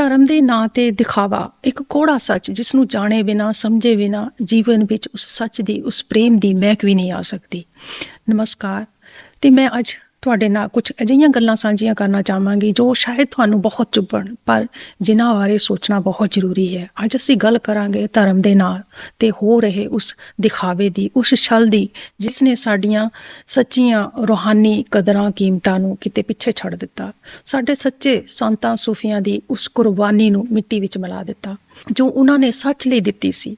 ਧਰਮ ਦੇ ਨਾਂ ਤੇ ਦਿਖਾਵਾ, ਇੱਕ ਕੋੜਾ ਸੱਚ ਜਿਸ ਨੂੰ ਜਾਣੇ ਬਿਨਾ, ਸਮਝੇ ਬਿਨਾ, ਜੀਵਨ ਵਿੱਚ ਉਸ ਸੱਚ ਦੀ, ਉਸ ਪ੍ਰੇਮ ਦੀ ਮਹਿਕ ਵੀ ਨਹੀਂ ਆ ਸਕਦੀ। ਨਮਸਕਾਰ। ਤੇ ਮੈਂ ਅੱਜ ਤੁਹਾਡੇ ਨਾਲ ਕੁਝ ਅਜਿਹੀਆਂ ਗੱਲਾਂ ਸਾਂਝੀਆਂ ਕਰਨਾ ਚਾਹਾਂਗੀ ਜੋ ਸ਼ਾਇਦ ਤੁਹਾਨੂੰ ਬਹੁਤ ਚੁੱਭਣ, ਪਰ ਜਿਨ੍ਹਾਂ ਬਾਰੇ ਸੋਚਣਾ ਬਹੁਤ ਜ਼ਰੂਰੀ ਹੈ। ਅੱਜ ਅਸੀਂ ਗੱਲ ਕਰਾਂਗੇ ਧਰਮ ਦੇ ਨਾਲ ਤੇ ਹੋ ਰਹੇ ਉਸ ਦਿਖਾਵੇ ਦੀ, ਉਸ ਛਲ ਦੀ, ਜਿਸ ਨੇ ਸਾਡੀਆਂ ਸੱਚੀਆਂ ਰੂਹਾਨੀ ਕਦਰਾਂ ਕੀਮਤਾਂ ਨੂੰ ਕਿਤੇ ਪਿੱਛੇ ਛੱਡ ਦਿੱਤਾ। ਸਾਡੇ ਸੱਚੇ ਸੰਤਾਂ ਸੂਫੀਆਂ ਦੀ ਉਸ ਕੁਰਬਾਨੀ ਨੂੰ ਮਿੱਟੀ ਵਿੱਚ ਮਿਲਾ ਦਿੱਤਾ, ਜੋ ਉਹਨਾਂ ਨੇ ਸੱਚ ਲਈ ਦਿੱਤੀ ਸੀ।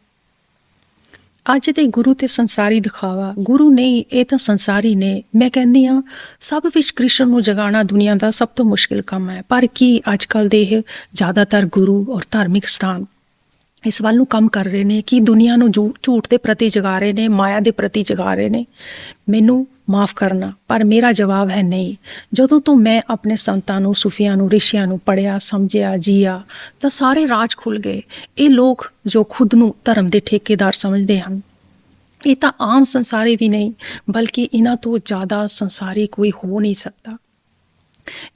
ਅੱਜ ਦੇ ਗੁਰੂ ਤੇ ਸੰਸਾਰੀ ਦਿਖਾਵਾ। ਗੁਰੂ ਨਹੀਂ ਇਹ ਤਾਂ ਸੰਸਾਰੀ ਨੇ। ਮੈਂ ਕਹਿੰਦੀ ਆ ਸਭ ਵਿੱਚ ਕ੍ਰਿਸ਼ਨ ਨੂੰ ਜਗਾਉਣਾ ਦੁਨੀਆ ਦਾ ਸਭ ਤੋਂ ਮੁਸ਼ਕਿਲ ਕੰਮ ਹੈ। ਪਰ ਕੀ ਅੱਜ ਕੱਲ ਦੇ ਇਹ ਜ਼ਿਆਦਾਤਰ ਗੁਰੂ ਔਰ ਧਾਰਮਿਕ ਸਥਾਨ ਇਸ ਵੱਲ ਨੂੰ ਕੰਮ ਕਰ ਰਹੇ ਨੇ, ਕਿ ਦੁਨੀਆ ਨੂੰ ਝੂ- ਝੂਠ ਦੇ ਪ੍ਰਤੀ ਜਗਾ ਰਹੇ ਨੇ, ਮਾਇਆ ਦੇ ਪ੍ਰਤੀ ਜਗਾ ਰਹੇ ਨੇ, ਮੈਨੂੰ ਮਾਫ ਕਰਨਾ, ਪਰ ਮੇਰਾ ਜਵਾਬ ਹੈ ਨਹੀਂ। ਜਦੋਂ ਤੋਂ ਮੈਂ ਆਪਣੇ ਸੰਤਾਂ ਨੂੰ, ਸੂਫੀਆਂ ਨੂੰ, ਰਿਸ਼ੀਆਂ ਨੂੰ ਪੜਿਆ ਸਮਝਿਆ, ਜੀਆ, ਤਾਂ ਸਾਰੇ ਰਾਜ ਖੁੱਲ ਗਏ। ਇਹ ਲੋਕ ਜੋ ਖੁਦ ਨੂੰ ਧਰਮ ਦੇ ਠੇਕੇਦਾਰ ਸਮਝਦੇ ਹਨ, ਇਹ ਤਾਂ ਆਮ ਸੰਸਾਰੀ ਵੀ ਨਹੀਂ, ਬਲਕਿ ਇਹਨਾਂ ਤੋਂ ਜ਼ਿਆਦਾ ਸੰਸਾਰੀ ਕੋਈ ਹੋ ਨਹੀਂ ਸਕਦਾ।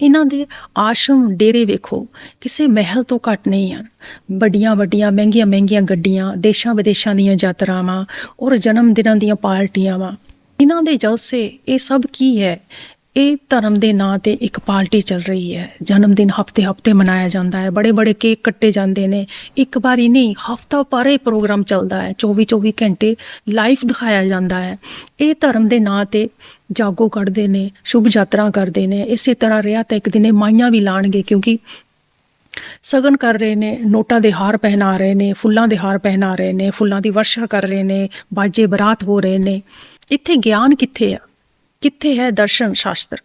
ਇਹਨਾਂ ਦੇ ਆਸ਼ਰਮ ਡੇਰੇ ਵੇਖੋ, ਕਿਸੇ ਮਹਿਲ ਤੋਂ ਘੱਟ ਨਹੀਂ ਹਨ। ਵੱਡੀਆਂ ਵੱਡੀਆਂ, ਮਹਿੰਗੀਆਂ ਮਹਿੰਗੀਆਂ ਗੱਡੀਆਂ, ਦੇਸ਼ਾਂ ਵਿਦੇਸ਼ਾਂ ਦੀਆਂ ਯਾਤਰਾਵਾਂ ਔਰ ਜਨਮ ਦਿਨਾਂ ਦੀਆਂ ਪਾਰਟੀਆਂ ਵਾ। ਇਹਨਾਂ ਦੇ ਜਲਸੇ ਇਹ ਸਭ ਕੀ ਹੈ? ਇਹ ਧਰਮ ਦੇ ਨਾਂ ਤੇ ਇੱਕ ਪਾਰਟੀ ਚੱਲ ਰਹੀ ਹੈ। ਜਨਮ ਦਿਨ ਹਫ਼ਤੇ ਹਫ਼ਤੇ ਮਨਾਇਆ ਜਾਂਦਾ ਹੈ। ਬੜੇ ਬੜੇ ਕੇਕ ਕੱਟੇ ਜਾਂਦੇ ਨੇ। ਇੱਕ ਵਾਰੀ ਨਹੀਂ, ਹਫਤਾ ਭਰੇ ਪ੍ਰੋਗਰਾਮ ਚੱਲਦਾ ਹੈ। 24 24 ਘੰਟੇ ਲਾਈਵ ਦਿਖਾਇਆ ਜਾਂਦਾ ਹੈ। ਇਹ ਧਰਮ ਦੇ ਨਾਂ ਤੇ ਜਾਗੋ ਕੱਢਦੇ ਨੇ, ਸ਼ੁਭ ਯਾਤਰਾ ਕਰਦੇ ਨੇ। ਇਸੇ ਤਰ੍ਹਾਂ ਰਿਹਾ ਤਾਂ ਇੱਕ ਦਿਨੇ ਮਾਈਆਂ ਵੀ ਲਾਣਗੇ ਕਿਉਂਕਿ ਸਗਨ ਕਰ ਰਹੇ ਨੇ, ਨੋਟਾਂ ਦੇ ਹਾਰ ਪਹਿਨਾ ਰਹੇ ਨੇ, ਫੁੱਲਾਂ ਦੇ ਹਾਰ ਪਹਿਨਾ ਰਹੇ ਨੇ, ਫੁੱਲਾਂ ਦੀ ਵਰਸ਼ਾ ਕਰ ਰਹੇ ਨੇ, ਬਾਜੇ ਬਰਾਤ ਹੋ ਰਹੇ ਨੇ। ਇੱਥੇ ਗਿਆਨ ਕਿੱਥੇ ਆ? ਕਿੱਥੇ ਹੈ ਦਰਸ਼ਨ ਸ਼ਾਸਤਰ?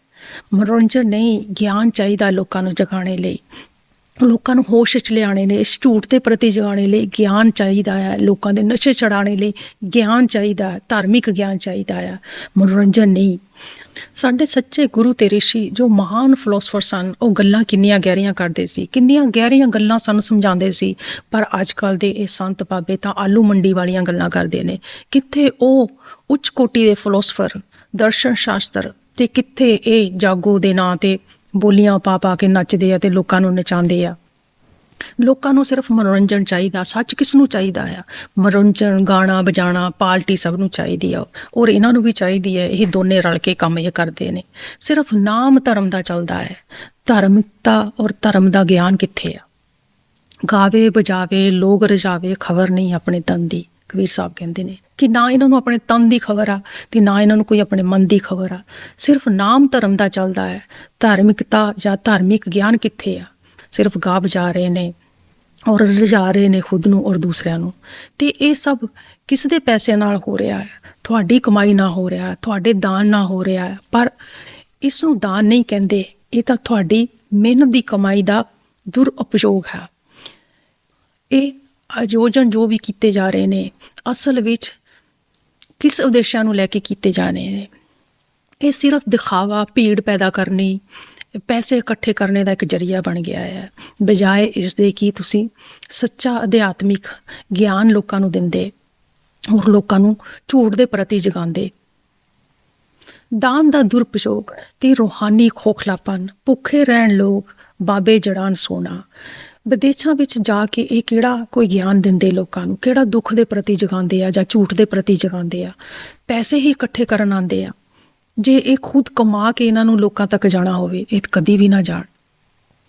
ਮਨੋਰੰਜਨ ਨਹੀਂ ਗਿਆਨ ਚਾਹੀਦਾ ਲੋਕਾਂ ਨੂੰ ਜਗਾਉਣੇ ਲਈ। ਲੋਕਾਂ ਨੂੰ ਹੋਸ਼ ਵਿੱਚ ਲਿਆਉਣੇ ਨੇ ਇਸ ਝੂਠ ਦੇ ਪ੍ਰਤੀ ਜਗਾਉਣੇ ਲਈ ਗਿਆਨ ਚਾਹੀਦਾ ਹੈ ਲੋਕਾਂ ਦੇ ਨਸ਼ੇ ਚੜਾਉਣੇ ਲਈ ਗਿਆਨ ਚਾਹੀਦਾ, ਧਾਰਮਿਕ ਗਿਆਨ ਚਾਹੀਦਾ ਹੈ ਮਨੋਰੰਜਨ ਨਹੀਂ। ਸਾਡੇ ਸੱਚੇ ਗੁਰੂ ਤੇ ਰਿਸ਼ੀ ਜੋ ਮਹਾਨ ਫਿਲਾਸਫਰ ਸਨ, ਉਹ ਗੱਲਾਂ ਕਿੰਨੀਆਂ ਗਹਿਰੀਆਂ ਕਰਦੇ ਸੀ, ਕਿੰਨੀਆਂ ਗਹਿਰੀਆਂ ਗੱਲਾਂ ਸਾਨੂੰ ਸਮਝਾਉਂਦੇ ਸੀ। ਪਰ ਅੱਜ ਕੱਲ ਦੇ ਇਹ ਸੰਤ ਬਾਬੇ ਤਾਂ ਆਲੂ ਮੰਡੀ ਵਾਲੀਆਂ ਗੱਲਾਂ ਕਰਦੇ ਨੇ। ਕਿੱਥੇ ਉਹ ਉੱਚ ਕੋਟੀ ਦੇ ਫਿਲਾਸਫਰ ਦਰਸ਼ਨ ਸ਼ਾਸਤਰ ਤੇ ਕਿੱਥੇ ਇਹ ਜਾਗੋ ਦੇ ਨਾਂ ਤੇ ਬੋਲੀਆਂ ਪਾ ਪਾ ਕੇ ਨੱਚਦੇ ਆ ਤੇ ਲੋਕਾਂ ਨੂੰ ਨਚਾਉਂਦੇ ਆ। ਲੋਕਾਂ ਨੂੰ ਸਿਰਫ ਮਨੋਰੰਜਨ ਚਾਹੀਦਾ, ਸੱਚ ਕਿਸ ਨੂੰ ਚਾਹੀਦਾ ਆ? ਮਨੋਰੰਜਨ, ਗਾਣਾ ਵਜਾਣਾ ਪਾਰਟੀ ਸਭ ਨੂੰ ਚਾਹੀਦੀ ਆ। ਔਰ ਇਹਨਾਂ ਨੂੰ ਵੀ ਚਾਹੀਦੀ ਹੈ ਇਹ ਦੋਨੇ ਰਲ ਕੇ ਕੰਮ ਇਹ ਕਰਦੇ ਨੇ। ਸਿਰਫ ਨਾਮ ਧਰਮ ਦਾ ਚੱਲਦਾ ਹੈ। ਧਾਰਮਿਕਤਾ ਔਰ ਧਰਮ ਦਾ ਗਿਆਨ ਕਿੱਥੇ ਆ? ਗਾਵੇ ਬਜਾਵੇ ਲੋਗ ਰਜਾਵੇ, ਖਬਰ ਨਹੀਂ ਆਪਣੇ ਤਨ ਦੀ। ਕਬੀਰ ਸਾਹਿਬ ਕਹਿੰਦੇ ਨੇ ਕਿ ਨਾ ਇਹਨਾਂ ਨੂੰ ਆਪਣੇ ਤਨ ਦੀ ਖਬਰ ਆ ਤੇ ਨਾ ਇਹਨਾਂ ਨੂੰ ਕੋਈ ਆਪਣੇ ਮਨ ਦੀ ਖਬਰ ਆ। ਸਿਰਫ ਨਾਮ ਧਰਮ ਦਾ ਚੱਲਦਾ ਹੈ। ਧਾਰਮਿਕਤਾ ਜਾਂ ਧਾਰਮਿਕ ਗਿਆਨ ਕਿੱਥੇ ਆ? ਸਿਰਫ ਗਾ ਬਜਾ ਰਹੇ ਨੇ ਔਰ ਰਜਾ ਰਹੇ ਨੇ ਖੁਦ ਨੂੰ ਔਰ ਦੂਸਰਿਆਂ ਨੂੰ। ਤੇ ਇਹ ਸਭ ਕਿਸ ਦੇ ਪੈਸੇ ਨਾਲ ਹੋ ਰਿਹਾ ਹੈ? ਤੁਹਾਡੀ ਕਮਾਈ ਨਾਲ ਹੋ ਰਿਹਾ ਹੈ, ਤੁਹਾਡੇ ਦਾਨ ਨਾਲ ਹੋ ਰਿਹਾ ਹੈ। ਪਰ ਇਸ ਨੂੰ ਦਾਨ ਨਹੀਂ ਕਹਿੰਦੇ। ਇਹ ਤਾਂ ਤੁਹਾਡੀ ਮਿਹਨਤ ਦੀ ਕਮਾਈ ਦਾ ਦੁਰਉਪਯੋਗ ਹੈ। ਇਹ ਆਯੋਜਨ ਜੋ ਵੀ ਕੀਤੇ ਜਾ ਰਹੇ ਨੇ, ਅਸਲ ਵਿੱਚ ਕਿਸ ਉਦੇਸ਼ਾਂ ਨੂੰ ਲੈ ਕੇ ਕੀਤੇ ਜਾ ਰਹੇ ਨੇ? ਇਹ ਸਿਰਫ ਦਿਖਾਵਾ, ਭੀੜ ਪੈਦਾ ਕਰਨੀ, ਪੈਸੇ ਇਕੱਠੇ ਕਰਨੇ ਦਾ ਇੱਕ ਜਰੀਆ ਬਣ ਗਿਆ ਹੈ। ਬਜਾਏ ਇਸ ਦੇ ਕਿ ਤੁਸੀਂ ਸੱਚਾ ਅਧਿਆਤਮਿਕ ਗਿਆਨ ਲੋਕਾਂ ਨੂੰ ਦਿੰਦੇ, ਔਰ ਲੋਕਾਂ ਨੂੰ ਝੂਠ ਦੇ ਪ੍ਰਤੀ ਜਗਾਉਂਦੇ। ਦਾਨ ਦਾ ਦੁਰਪਯੋਗ ਤੇ ਰੋਹਾਨੀ ਖੋਖਲਾਪਨ, ਭੁੱਖੇ ਰਹਿਣ ਲੋਕ, ਬਾਬੇ ਜੜਾਨ ਸੋਨਾ। ਵਿਦੇਸ਼ਾਂ ਵਿੱਚ ਜਾ ਕੇ ਇਹ ਕਿਹੜਾ ਕੋਈ ਗਿਆਨ ਦਿੰਦੇ ਲੋਕਾਂ ਨੂੰ? ਕਿਹੜਾ ਦੁੱਖ ਦੇ ਪ੍ਰਤੀ ਜਗਾਉਂਦੇ ਆ ਜਾਂ ਝੂਠ ਦੇ ਪ੍ਰਤੀ ਜਗਾਉਂਦੇ ਆ? ਪੈਸੇ ਹੀ ਇਕੱਠੇ ਕਰਨ ਆਉਂਦੇ ਆ। ਜੇ ਇਹ ਖੁਦ ਕਮਾ ਕੇ ਇਹਨਾਂ ਨੂੰ ਲੋਕਾਂ ਤੱਕ ਜਾਣਾ ਹੋਵੇ, ਇਹ ਕਦੀ ਵੀ ਨਾ ਜਾਣ।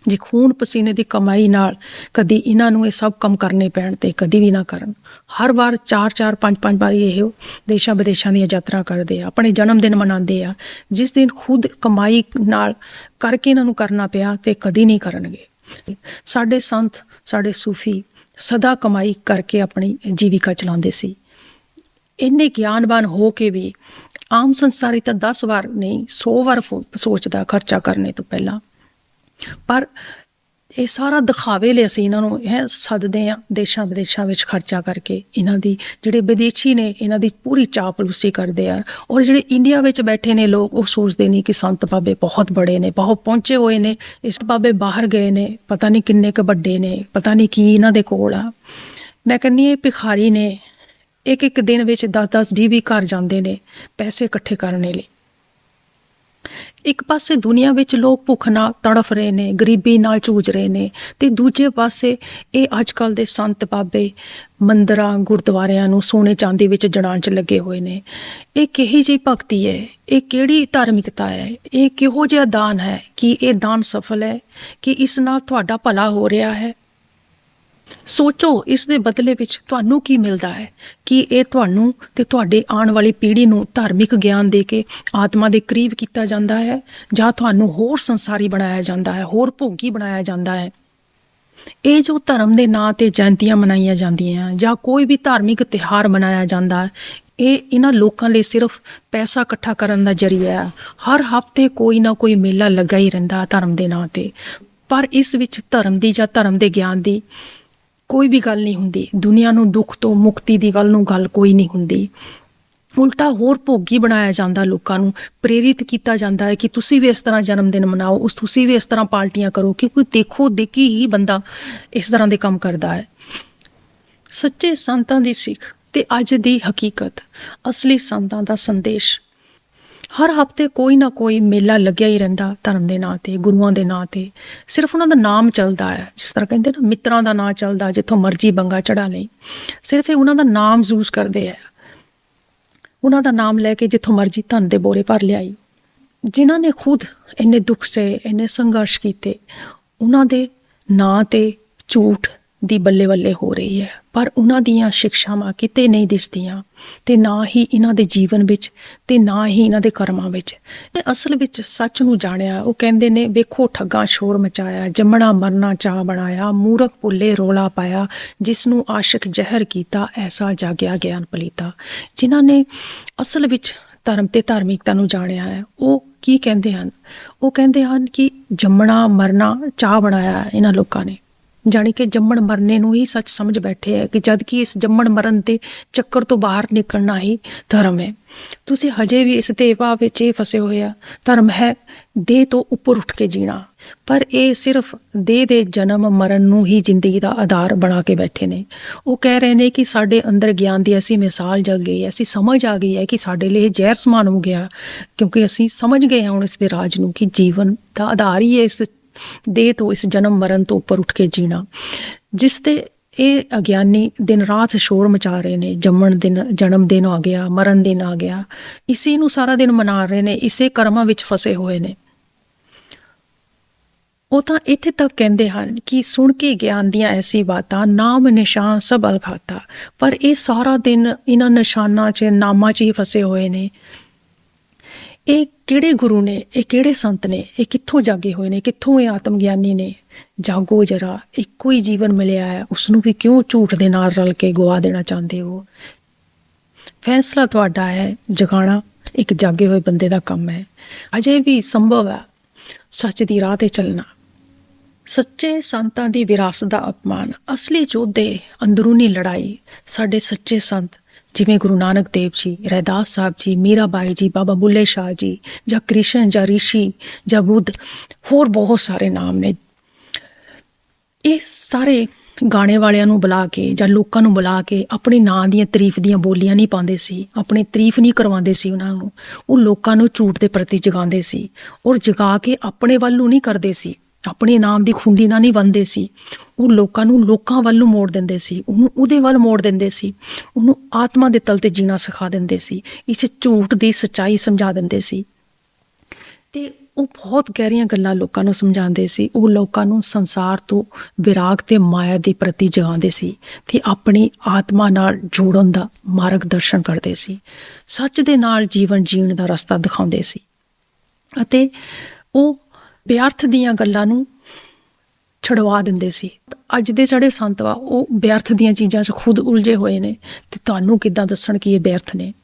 ਜੇ ਖੂਨ ਪਸੀਨੇ ਦੀ ਕਮਾਈ ਨਾਲ ਕਦੀ ਇਹਨਾਂ ਨੂੰ ਇਹ ਸਭ ਕੰਮ ਕਰਨੇ ਪੈਣ ਤੇ ਕਦੀ ਵੀ ਨਾ ਕਰਨ। ਹਰ ਵਾਰ 4-4 5-5 ਵਾਰੀ ਇਹ ਦੇਸ਼ਾਂ ਵਿਦੇਸ਼ਾਂ ਦੀਆਂ ਯਾਤਰਾ ਕਰਦੇ ਆ, ਆਪਣੇ ਜਨਮ ਦਿਨ ਮਨਾਉਂਦੇ ਆ। ਜਿਸ ਦਿਨ ਖੁਦ ਕਮਾਈ ਨਾਲ ਕਰਕੇ ਇਹਨਾਂ ਨੂੰ ਕਰਨਾ ਪਿਆ ਤੇ ਕਦੀ ਨਹੀਂ ਕਰਨਗੇ। ਸਾਡੇ ਸੰਤ, ਸਾਡੇ ਸੂਫੀ ਸਦਾ ਕਮਾਈ ਕਰਕੇ ਆਪਣੀ ਜੀਵਿਕਾ ਚਲਾਉਂਦੇ ਸੀ। ਇੰਨੇ ਗਿਆਨਵਾਨ ਹੋ ਕੇ ਵੀ ਆਮ ਸੰਸਾਰੀ ਤਾਂ 10 ਵਾਰ ਨਹੀਂ 100 ਵਾਰ ਫੋ- ਸੋਚਦਾ ਖਰਚਾ ਕਰਨੇ ਤੋਂ ਪਹਿਲਾਂ। ਪਰ ਇਹ ਸਾਰਾ ਦਿਖਾਵੇ ਲਈ ਅਸੀਂ ਇਹਨਾਂ ਨੂੰ ਹੈ ਸੱਦਦੇ ਆ ਦੇਸ਼ਾਂ ਵਿਦੇਸ਼ਾਂ ਵਿੱਚ ਖਰਚਾ ਕਰਕੇ ਇਹਨਾਂ ਦੀ, ਜਿਹੜੇ ਵਿਦੇਸ਼ੀ ਨੇ ਇਹਨਾਂ ਦੀ ਪੂਰੀ ਚਾਪਲੂਸੀ ਕਰਦੇ ਆ। ਔਰ ਜਿਹੜੇ ਇੰਡੀਆ ਵਿੱਚ ਬੈਠੇ ਨੇ ਲੋਕ, ਉਹ ਸੋਚਦੇ ਨਹੀਂ ਕਿ ਸੰਤ ਬਾਬੇ ਬਹੁਤ ਬੜੇ ਨੇ, ਬਹੁਤ ਪਹੁੰਚੇ ਹੋਏ ਨੇ। ਇਸ ਬਾਬੇ ਬਾਹਰ ਗਏ ਨੇ, ਪਤਾ ਨਹੀਂ ਕਿੰਨੇ ਕੁ ਵੱਡੇ ਨੇ, ਪਤਾ ਨਹੀਂ ਕੀ ਇਹਨਾਂ ਦੇ ਕੋਲ ਆ। ਮੈਂ ਕਹਿੰਨੀ ਇਹ ਭਿਖਾਰੀ ਨੇ ਇੱਕ ਇੱਕ ਦਿਨ ਵਿੱਚ 10 10 20 20 ਘਰ ਜਾਂਦੇ ਨੇ ਪੈਸੇ ਇਕੱਠੇ ਕਰਨ ਲਈ। ਇੱਕ ਪਾਸੇ ਦੁਨੀਆ ਵਿੱਚ ਲੋਕ ਭੁੱਖ ਨਾਲ ਤੜਫ ਰਹੇ ਨੇ, ਗਰੀਬੀ ਨਾਲ ਜੂਝ ਰਹੇ ਨੇ ਤੇ ਦੂਜੇ ਪਾਸੇ ਇਹ ਅੱਜਕੱਲ ਦੇ ਸੰਤ ਬਾਬੇ ਮੰਦਰਾਂ, ਗੁਰਦੁਆਰਿਆਂ ਨੂੰ ਸੋਨੇ ਚਾਂਦੀ ਵਿੱਚ ਜੜਾਉਣ 'ਚ ਲੱਗੇ ਹੋਏ ਨੇ। ਇਹ ਕਿਹੀ ਜਿਹੀ ਭਗਤੀ ਹੈ? ਇਹ ਕਿਹੜੀ ਧਾਰਮਿਕਤਾ ਹੈ? ਇਹ ਕਿਹੋ ਜਿਹਾ ਦਾਨ ਹੈ ਕਿ ਇਹ ਦਾਨ ਸਫਲ ਹੈ? ਕਿ ਇਸ ਨਾਲ ਤੁਹਾਡਾ ਭਲਾ ਹੋ ਰਿਹਾ ਹੈ? ਸੋਚੋ, ਇਸ ਦੇ ਬਦਲੇ ਵਿੱਚ ਤੁਹਾਨੂੰ ਕੀ ਮਿਲਦਾ ਹੈ? ਕਿ ਇਹ ਤੁਹਾਨੂੰ ਤੇ ਤੁਹਾਡੇ ਆਉਣ ਵਾਲੀ ਪੀੜ੍ਹੀ ਨੂੰ ਧਾਰਮਿਕ ਗਿਆਨ ਦੇ ਕੇ ਆਤਮਾ ਦੇ ਕਰੀਬ ਕੀਤਾ ਜਾਂਦਾ ਹੈ? ਜਾਂ ਤੁਹਾਨੂੰ ਹੋਰ ਸੰਸਾਰੀ ਬਣਾਇਆ ਜਾਂਦਾ ਹੈ, ਹੋਰ ਭੋਗੀ ਬਣਾਇਆ ਜਾਂਦਾ ਹੈ? ਇਹ ਜੋ ਧਰਮ ਦੇ ਨਾਂ ਤੇ ਜਯੰਤੀਆਂ ਮਨਾਈਆਂ ਜਾਂਦੀਆਂ, ਜਾਂ ਕੋਈ ਵੀ ਧਾਰਮਿਕ ਤਿਹਾਰ ਮਨਾਇਆ ਜਾਂਦਾ ਹੈ ਇਹ ਇਹਨਾਂ ਲੋਕਾਂ ਲਈ ਸਿਰਫ ਪੈਸਾ ਇਕੱਠਾ ਕਰਨ ਦਾ ਜਰੀਆ ਹੈ। ਹਰ ਹਫ਼ਤੇ ਕੋਈ ਨਾ ਕੋਈ ਮੇਲਾ ਲੱਗਾ ਹੀ ਰਹਿੰਦਾ ਧਰਮ ਦੇ ਨਾਂ ਤੇ। ਪਰ ਇਸ ਵਿੱਚ ਧਰਮ ਦੀ ਜਾਂ ਧਰਮ ਦੇ ਗਿਆਨ ਦੀ ਕੋਈ ਵੀ ਗੱਲ ਨਹੀਂ ਹੁੰਦੀ। ਦੁਨੀਆ ਨੂੰ ਦੁੱਖ ਤੋਂ ਮੁਕਤੀ ਦੀ ਵੱਲ ਨੂੰ ਗੱਲ ਕੋਈ ਨਹੀਂ ਹੁੰਦੀ। ਉਲਟਾ ਹੋਰ ਭੋਗੀ ਬਣਾਇਆ ਜਾਂਦਾ ਲੋਕਾਂ ਨੂੰ। ਪ੍ਰੇਰਿਤ ਕੀਤਾ ਜਾਂਦਾ ਹੈ ਕਿ ਤੁਸੀਂ ਵੀ ਇਸ ਤਰ੍ਹਾਂ ਜਨਮ ਦਿਨ ਮਨਾਓ, ਉਸ ਤੁਸੀਂ ਵੀ ਇਸ ਤਰ੍ਹਾਂ ਪਾਰਟੀਆਂ ਕਰੋ ਕਿਉਂਕਿ ਦੇਖੋ ਦੇਖੀ ਹੀ ਬੰਦਾ ਇਸ ਤਰ੍ਹਾਂ ਦੇ ਕੰਮ ਕਰਦਾ ਹੈ। ਸੱਚੇ ਸੰਤਾਂ ਦੀ ਸਿੱਖ ਤੇ ਅੱਜ ਦੀ ਹਕੀਕਤ, ਅਸਲੀ ਸੰਤਾਂ ਦਾ ਸੰਦੇਸ਼। ਹਰ ਹਫ਼ਤੇ ਕੋਈ ਨਾ ਕੋਈ ਮੇਲਾ ਲੱਗਿਆ ਹੀ ਰਹਿੰਦਾ ਧਰਮ ਦੇ ਨਾਂ ਤੇ, ਗੁਰੂਆਂ ਦੇ ਨਾਂ ਤੇ। ਸਿਰਫ ਉਹਨਾਂ ਦਾ ਨਾਮ ਚੱਲਦਾ ਹੈ, ਜਿਸ ਤਰ੍ਹਾਂ ਕਹਿੰਦੇ ਨਾ, ਮਿੱਤਰਾਂ ਦਾ ਨਾਂ ਚੱਲਦਾ, ਜਿੱਥੋਂ ਮਰਜ਼ੀ ਬੰਗਾ ਚੜਾ ਲਈ। ਸਿਰਫ ਇਹ ਉਹਨਾਂ ਦਾ ਨਾਮ ਯੂਜ਼ ਕਰਦੇ ਆ ਉਹਨਾਂ ਦਾ ਨਾਮ ਲੈ ਕੇ ਜਿੱਥੋਂ ਮਰਜ਼ੀ ਧਨ ਦੇ ਬੋਰੇ ਭਰ ਲਿਆਈ। ਜਿਨ੍ਹਾਂ ਨੇ ਖੁਦ ਇੰਨੇ ਦੁੱਖ ਸੇ, ਇੰਨੇ ਸੰਘਰਸ਼ ਕੀਤੇ, ਉਹਨਾਂ ਦੇ ਨਾਂ ਤੇ ਝੂਠ ਦੀ ਬੱਲੇ ਬੱਲੇ ਹੋ ਰਹੀ ਹੈ। ਪਰ ਉਹਨਾਂ ਦੀਆਂ ਸਿੱਖਿਆਵਾਂ ਕਿਤੇ ਨਹੀਂ ਦਿਸਦੀਆਂ ਤੇ ਨਾ ਹੀ ਇਹਨਾਂ ਦੇ ਜੀਵਨ ਵਿੱਚ ਤੇ ਨਾ ਹੀ ਇਹਨਾਂ ਦੇ ਕਰਮਾਂ ਵਿੱਚ। ਇਹ ਅਸਲ ਵਿੱਚ ਸੱਚ ਨੂੰ ਜਾਣਿਆ, ਉਹ ਕਹਿੰਦੇ ਨੇ, ਵੇਖੋ, ਠੱਗਾਂ ਸ਼ੋਰ ਮਚਾਇਆ, ਜੰਮਣਾ, ਮਰਨਾ ਚਾਹ ਬਣਾਇਆ, ਮੂਰਖ ਪੁੱਲੇ ਰੋਲਾ ਪਾਇਆ, ਜਿਸ ਨੂੰ ਆਸ਼ਿਕ ਜ਼ਹਿਰ ਕੀਤਾ, ਐਸਾ ਜਾਗਿਆ ਗਿਆਨ ਪਲੀਤਾ ਜਿਨ੍ਹਾਂ ਨੇ ਅਸਲ ਵਿੱਚ ਧਰਮ ਤੇ ਧਾਰਮਿਕਤਾ ਨੂੰ ਜਾਣਿਆ ਹੈ, ਉਹ ਕੀ ਕਹਿੰਦੇ ਹਨ? ਉਹ ਕਹਿੰਦੇ ਹਨ ਕਿ ਜੰਮਣਾ, ਮਰਨਾ ਚਾਹ ਬਣਾਇਆ ਹੈ ਇਹਨਾਂ ਲੋਕਾਂ ਨੇ। ਜਾਣੀ ਕਿ ਜੰਮਣ ਮਰਨੇ ਨੂੰ ਹੀ ਸੱਚ ਸਮਝ ਬੈਠੇ ਹੈ ਕਿ ਜਦ ਕਿ ਇਸ ਜੰਮਣ ਮਰਨ ਤੇ ਚੱਕਰ ਤੋਂ ਬਾਹਰ ਨਿਕਲਣਾ ਹੀ ਧਰਮ ਹੈ। ਤੁਸੀਂ ਹਜੇ ਵੀ ਇਸ ਦੇ ਭਾਵ ਵਿੱਚ ਹੀ ਫਸੇ ਹੋਏ ਆ। ਧਰਮ ਹੈ ਦੇਹ ਤੋਂ ਉੱਪਰ ਉੱਠ ਕੇ ਜੀਣਾ। ਪਰ ਇਹ ਸਿਰਫ ਦੇਹ ਦੇ ਜਨਮ ਮਰਨ ਨੂੰ ਹੀ ਜ਼ਿੰਦਗੀ ਦਾ ਆਧਾਰ ਬਣਾ ਕੇ ਬੈਠੇ ਨੇ। ਉਹ ਕਹਿ ਰਹੇ ਨੇ ਕਿ ਸਾਡੇ ਅੰਦਰ ਗਿਆਨ ਦੀ ਅਸੀਂ ਮਿਸਾਲ ਜਗ ਗਈ ਹੈ ਐਸੀ ਸਮਝ ਆ ਗਈ ਹੈ ਕਿ ਸਾਡੇ ਲਈ ਇਹ ਜ਼ਹਿਰ ਸਮਾਨ ਹੋ ਗਿਆ। ਕਿਉਂਕਿ ਅਸੀਂ ਸਮਝ ਗਏ ਹਾਂ ਹੁਣ ਇਸ ਦੇ ਰਾਜ ਨੂੰ ਕਿ ਜੀਵਨ ਦਾ ਆਧਾਰ ਹੀ ਹੈ ਇਸ ਦੇਹ ਤੋਂ ਇਸ ਜਨਮ ਮਰਨ ਤੋਂ ਉੱਪਰ ਉੱਠ ਕੇ ਜੀਣਾ। ਜਿਸ ਤੇ ਇਹ ਅਗਿਆਨੀ ਦਿਨ ਰਾਤ ਸ਼ੋਰ ਮਚਾ ਰਹੇ ਨੇ, ਜੰਮਣ ਦਿਨ, ਜਨਮ ਦਿਨ ਆ ਗਿਆ, ਮਰਨ ਦਿਨ ਆ ਗਿਆ। ਇਸੇ ਨੂੰ ਸਾਰਾ ਦਿਨ ਮਨਾ ਰਹੇ ਨੇ, ਇਸੇ ਕਰਮਾਂ ਵਿੱਚ ਫਸੇ ਹੋਏ ਨੇ। ਉਹ ਤਾਂ ਇੱਥੇ ਤੱਕ ਕਹਿੰਦੇ ਹਨ ਕਿ ਸੁਣ ਕੇ ਗਿਆਨ ਦੀਆਂ ਐਸੀ ਬਾਤਾਂ, ਨਾਮ, ਨਿਸ਼ਾਨ ਸਭ ਅਲਖਾਤਾ ਪਰ ਇਹ ਸਾਰਾ ਦਿਨ ਇਹਨਾਂ ਨਿਸ਼ਾਨਾਂ 'ਚ, ਨਾਮਾਂ 'ਚ ਹੀ ਫਸੇ ਹੋਏ ਨੇ। ਇਹ ਕਿਹੜੇ ਗੁਰੂ ਨੇ? ਇਹ ਕਿਹੜੇ ਸੰਤ ਨੇ? ਇਹ ਕਿੱਥੋਂ ਜਾਗੇ ਹੋਏ ਨੇ? ਕਿੱਥੋਂ ਇਹ ਆਤਮ ਗਿਆਨੀ ਨੇ? ਜਾਗੋ ਜਰਾ ਇੱਕੋ ਹੀ ਜੀਵਨ ਮਿਲਿਆ ਹੈ? ਉਸ ਨੂੰ ਵੀ ਕਿਉਂ ਝੂਠ ਦੇ ਨਾਲ ਰਲ ਕੇ ਗਵਾ ਦੇਣਾ ਚਾਹੁੰਦੇ ਹੋ? ਫੈਸਲਾ ਤੁਹਾਡਾ ਹੈ, ਜਗਾਣਾ ਇੱਕ ਜਾਗੇ ਹੋਏ ਬੰਦੇ ਦਾ ਕੰਮ ਹੈ। ਅਜੇ ਵੀ ਸੰਭਵ ਹੈ ਸੱਚ ਦੀ ਰਾਹ ਤੇ ਚੱਲਣਾ। ਸੱਚੇ ਸੰਤਾਂ ਦੀ ਵਿਰਾਸਤ ਦਾ ਅਪਮਾਨ, ਅਸਲੀ ਯੋਧੇ ਅੰਦਰੂਨੀ ਲੜਾਈ, ਸਾਡੇ ਸੱਚੇ ਸੰਤ ਜਿਵੇਂ ਗੁਰੂ ਨਾਨਕ ਦੇਵ ਜੀ ਰਹਿਦਾਸ ਸਾਹਿਬ ਜੀ ਮੀਰਾਬਾਈ ਜੀ, ਬਾਬਾ ਬੁੱਲੇ ਸ਼ਾਹ ਜੀ ਜਾਂ ਕ੍ਰਿਸ਼ਨ ਜਾਂ ਰਿਸ਼ੀ ਜਾਂ ਬੁੱਧ, ਹੋਰ ਬਹੁਤ ਸਾਰੇ ਨਾਮ ਨੇ। ਇਹ ਸਾਰੇ ਗਾਣੇ ਵਾਲਿਆਂ ਨੂੰ ਬੁਲਾ ਕੇ ਜਾਂ ਲੋਕਾਂ ਨੂੰ ਬੁਲਾ ਕੇ ਆਪਣੇ ਨਾਂ ਦੀਆਂ ਤਾਰੀਫ ਦੀਆਂ ਬੋਲੀਆਂ ਨਹੀਂ ਪਾਉਂਦੇ ਸੀ, ਆਪਣੀ ਤਾਰੀਫ ਨਹੀਂ ਕਰਵਾਉਂਦੇ ਸੀ ਉਹਨਾਂ ਨੂੰ। ਉਹ ਲੋਕਾਂ ਨੂੰ ਝੂਠ ਦੇ ਪ੍ਰਤੀ ਜਗਾਉਂਦੇ ਸੀ ਔਰ ਜਗਾ ਕੇ ਆਪਣੇ ਵੱਲ ਨੂੰ ਨਹੀਂ ਕਰਦੇ ਸੀ। ਆਪਣੇ ਨਾਮ ਦੀ ਖੁੰਡੀ ਨਾਲ ਨਹੀਂ ਬੰਨਦੇ ਸੀ। ਉਹ ਲੋਕਾਂ ਨੂੰ ਲੋਕਾਂ ਵੱਲ ਨੂੰ ਮੋੜ ਦਿੰਦੇ ਸੀ। ਉਹਨੂੰ ਉਹਦੇ ਵੱਲ ਮੋੜ ਦਿੰਦੇ ਸੀ। ਉਹਨੂੰ ਆਤਮਾ ਦੇ ਤਲ ਤੇ ਜੀਣਾ ਸਿਖਾ ਦਿੰਦੇ ਸੀ। ਇਸ ਝੂਠ ਦੀ ਸਚਾਈ ਸਮਝਾ ਦਿੰਦੇ ਸੀ। ਤੇ ਉਹ ਬਹੁਤ ਗਹਿਰੀਆਂ ਗੱਲਾਂ ਲੋਕਾਂ ਨੂੰ ਸਮਝਾਉਂਦੇ ਸੀ। ਉਹ ਲੋਕਾਂ ਨੂੰ ਸੰਸਾਰ ਤੋਂ ਵਿਰਾਗ ਤੇ ਮਾਇਆ ਦੇ ਪ੍ਰਤੀ ਜਗਾਉਂਦੇ ਸੀ ਤੇ ਆਪਣੀ ਆਤਮਾ ਨਾਲ ਜੋੜਨ ਦਾ ਮਾਰਗਦਰਸ਼ਨ ਕਰਦੇ ਸੀ। ਸੱਚ ਦੇ ਨਾਲ ਜੀਵਨ ਜੀਣ ਦਾ ਰਸਤਾ ਦਿਖਾਉਂਦੇ ਸੀ। ਅਤੇ ਉਹ ਵਿਅਰਥ ਦੀਆਂ ਗੱਲਾਂ ਨੂੰ ਛਡਵਾ ਦਿੰਦੇ ਸੀ। ਅੱਜ ਦੇ ਜਿਹੜੇ ਸੰਤ ਵਾ ਉਹ ਵਿਅਰਥ ਦੀਆਂ ਚੀਜ਼ਾਂ 'ਚ ਖੁਦ ਉਲਝੇ ਹੋਏ ਨੇ ਤੇ ਤੁਹਾਨੂੰ ਕਿੱਦਾਂ ਦੱਸਣ ਕਿ ਇਹ ਵਿਅਰਥ ਨੇ?